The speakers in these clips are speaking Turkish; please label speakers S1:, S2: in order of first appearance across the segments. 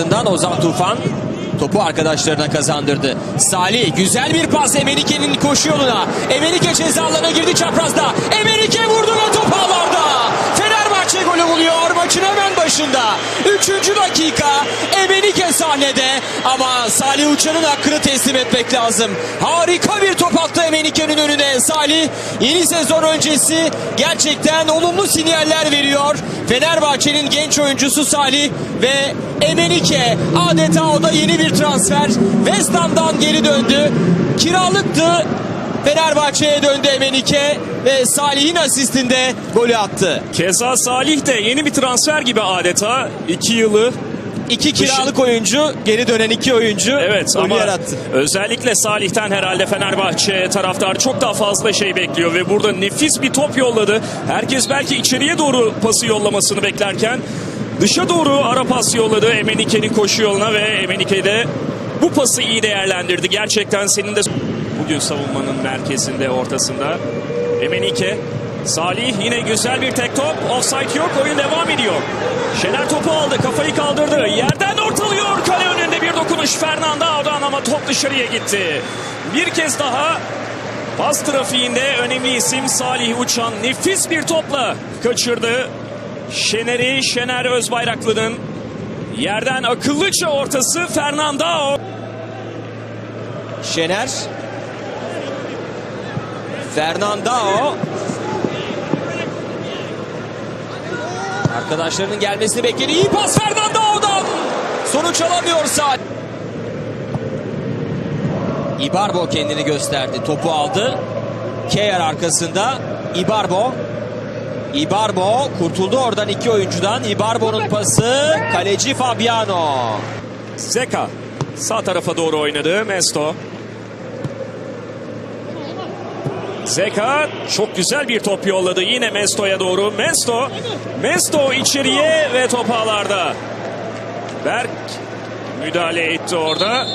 S1: ardından Ozan Tufan topu arkadaşlarına kazandırdı. Salih güzel bir pas Emenike'nin koşu yoluna. Emenike cezalarına girdi çaprazda. Emenike vurdu ve top ağlarda. Fenerbahçe golü buluyor maçın hemen başında. Üçüncü dakika Emenike sahnede ama Salih Uçan'ın hakkını teslim etmek lazım. Harika bir top attı önüne. Salih yeni sezon öncesi gerçekten olumlu sinyaller veriyor. Fenerbahçe'nin genç oyuncusu Salih ve Emenike adeta o da yeni bir transfer. West Ham'dan geri döndü. Kiralıktı. Fenerbahçe'ye döndü Emenike ve Salih'in asistinde golü attı.
S2: Keza Salih de yeni bir transfer gibi adeta. iki yılı
S1: İki kiralık oyuncu, geri dönen iki oyuncu
S2: Evet ama
S1: yarattı.
S2: özellikle Salih'ten herhalde Fenerbahçe taraftar çok daha fazla şey bekliyor ve burada nefis bir top yolladı. Herkes belki içeriye doğru pası yollamasını beklerken dışa doğru ara pas yolladı Emenike'nin koşu yoluna ve Emenike de bu pası iyi değerlendirdi. Gerçekten senin de bugün savunmanın merkezinde ortasında Emenike Salih yine güzel bir tek top. Offside yok. Oyun devam ediyor. Şener topu aldı. Kafayı kaldırdı. Yerden ortalıyor. Kale önünde bir dokunuş. Fernando'dan ama top dışarıya gitti. Bir kez daha pas trafiğinde önemli isim Salih Uçan nefis bir topla kaçırdı. Şener'i Şener Özbayraklı'nın yerden akıllıca ortası Fernando.
S1: Şener. Fernandao. Arkadaşlarının gelmesini bekledi. İyi pas Fernandao'dan. Sonuç alamıyor Salih. Ibarbo kendini gösterdi. Topu aldı. Keyer arkasında. Ibarbo. Ibarbo kurtuldu oradan iki oyuncudan. Ibarbo'nun pası. Kaleci Fabiano.
S2: Zeka sağ tarafa doğru oynadı. Mesto. Zeka çok güzel bir top yolladı yine Mesto'ya doğru. Mesto, Mesto içeriye ve top ağlarda. Berk müdahale etti orada.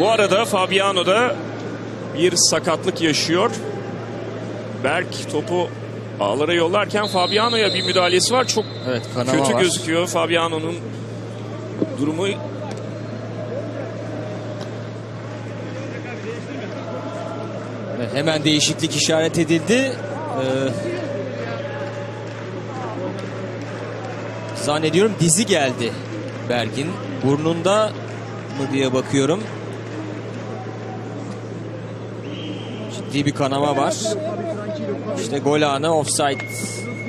S2: Bu arada Fabiano da bir sakatlık yaşıyor. Berk topu ağlara yollarken Fabiano'ya bir müdahalesi var. Çok
S1: Evet,
S2: kötü
S1: var.
S2: gözüküyor Fabiano'nun durumu.
S1: Evet, hemen değişiklik işaret edildi. Ee, zannediyorum dizi geldi Bergin. Burnunda mı diye bakıyorum. Ciddi bir kanama var. İşte gol anı offside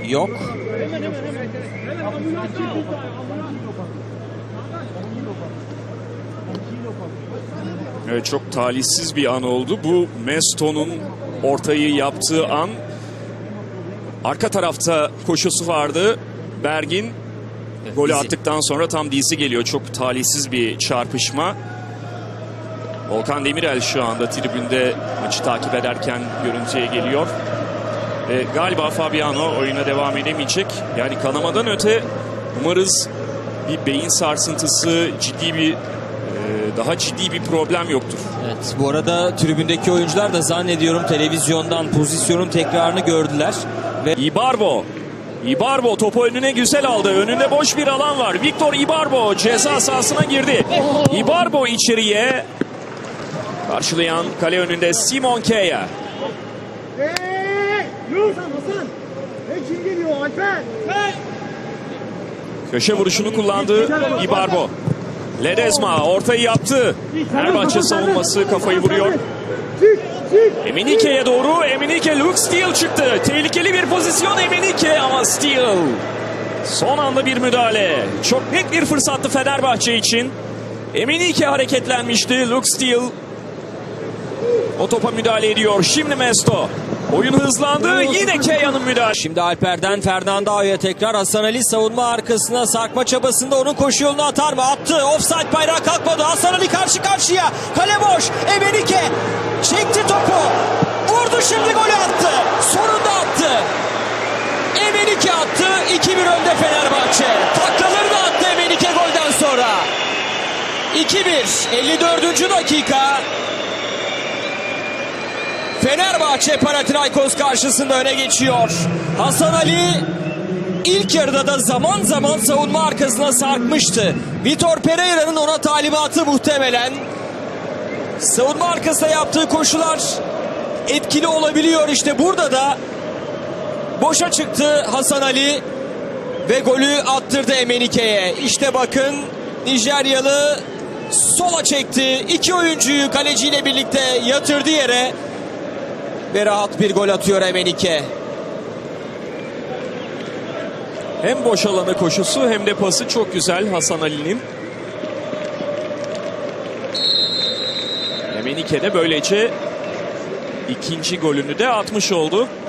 S1: yok.
S2: Evet, çok talihsiz bir an oldu. Bu Mesto'nun ortayı yaptığı an arka tarafta koşusu vardı. Bergin golü
S1: dizi.
S2: attıktan sonra tam dizisi geliyor. Çok talihsiz bir çarpışma. Volkan Demirel şu anda tribünde maçı takip ederken görüntüye geliyor. Ve galiba Fabiano oyuna devam edemeyecek. Yani kanamadan öte umarız bir beyin sarsıntısı, ciddi bir e, daha ciddi bir problem yoktur.
S1: Evet, bu arada tribündeki oyuncular da zannediyorum televizyondan pozisyonun tekrarını gördüler. Ve
S2: Ibarbo. Ibarbo topu önüne güzel aldı. Önünde boş bir alan var. Victor Ibarbo ceza sahasına girdi. Ibarbo içeriye. Karşılayan kale önünde Simon
S3: Alper?
S2: Köşe vuruşunu kullandı Ibarbo. Ledezma ortayı yaptı. Fenerbahçe savunması kafayı vuruyor. Emenike'ye doğru. Emenike Luke Steele çıktı. Tehlikeli bir pozisyon Emenike ama Steele. Son anda bir müdahale. Çok net bir fırsattı Fenerbahçe için. Emenike hareketlenmişti. Luke Steele o topa müdahale ediyor. Şimdi Mesto. Oyun hızlandı. Yine Keya'nın müdahale.
S1: Şimdi Alper'den Fernando'ya tekrar Hasan Ali savunma arkasına sarkma çabasında onun koşu yolunu atar mı? Attı. Offside bayrağı kalkmadı. Hasan Ali karşı karşıya. Kale boş. Emenike çekti topu. Vurdu şimdi golü attı. Sonunda attı. Emenike attı. 2-1 önde Fenerbahçe. Taklaları da attı Emenike golden sonra. 2-1. 54. dakika. Fenerbahçe Panathinaikos karşısında öne geçiyor. Hasan Ali İlk yarıda da zaman zaman savunma arkasına sarkmıştı. Vitor Pereira'nın ona talimatı muhtemelen. Savunma arkasına yaptığı koşular etkili olabiliyor. İşte burada da boşa çıktı Hasan Ali ve golü attırdı Emenike'ye. İşte bakın Nijeryalı sola çekti. İki oyuncuyu kaleciyle birlikte yatırdı yere ve rahat bir gol atıyor Emenike.
S2: Hem boş alana koşusu hem de pası çok güzel Hasan Ali'nin. Emenike de böylece ikinci golünü de atmış oldu.